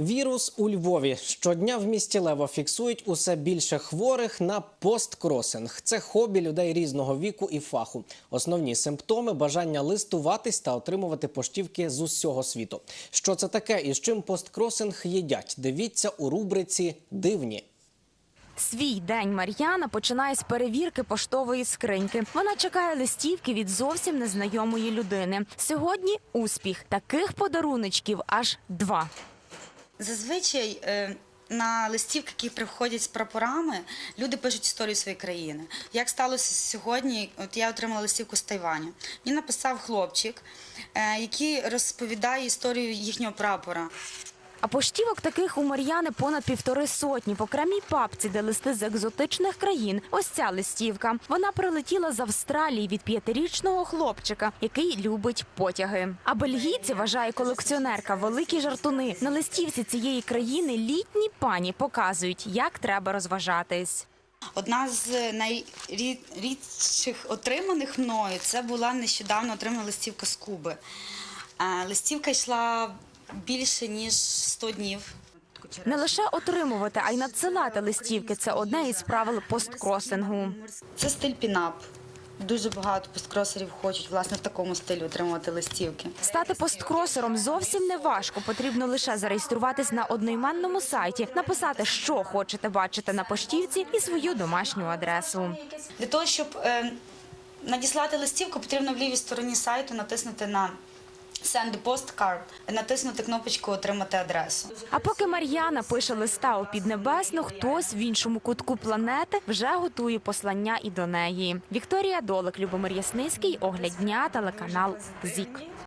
Вірус у Львові щодня в місті Лево фіксують усе більше хворих на посткросинг. Це хобі людей різного віку і фаху. Основні симптоми бажання листуватись та отримувати поштівки з усього світу. Що це таке і з чим посткросинг їдять? Дивіться у рубриці Дивні. Свій день Мар'яна починає з перевірки поштової скриньки. Вона чекає листівки від зовсім незнайомої людини. Сьогодні успіх. Таких подаруночків аж два. Зазвичай е, на листівки, які приходять з прапорами, люди пишуть історію своєї країни. Як сталося сьогодні, от я отримала листівку з Тайваню. Мені написав хлопчик, е, який розповідає історію їхнього прапора. А поштівок таких у Мар'яни понад півтори сотні по окремій папці, де листи з екзотичних країн. Ось ця листівка. Вона прилетіла з Австралії від п'ятирічного хлопчика, який любить потяги. А бельгійці вважає колекціонерка великі жартуни. На листівці цієї країни літні пані показують, як треба розважатись. Одна з найрідших отриманих мною це була нещодавно отримана листівка з Куби. Е, Листівка йшла більше ніж 100 днів. Не лише отримувати, а й надсилати листівки це одне із правил посткросингу. Це стиль пінап. Дуже багато посткросерів хочуть власне в такому стилі отримувати листівки. Стати посткросером зовсім не важко. Потрібно лише зареєструватись на одноіменному сайті, написати, що хочете бачити на поштівці, і свою домашню адресу. Для того, щоб е, надіслати листівку, потрібно в лівій стороні сайту натиснути на Send postcard, натиснути кнопочку Отримати адресу. А поки Мар'яна пише листа у піднебесну, хтось в іншому кутку планети вже готує послання і до неї. Вікторія Долик, Любомир Ясницький, огляд дня, телеканал ЗІК.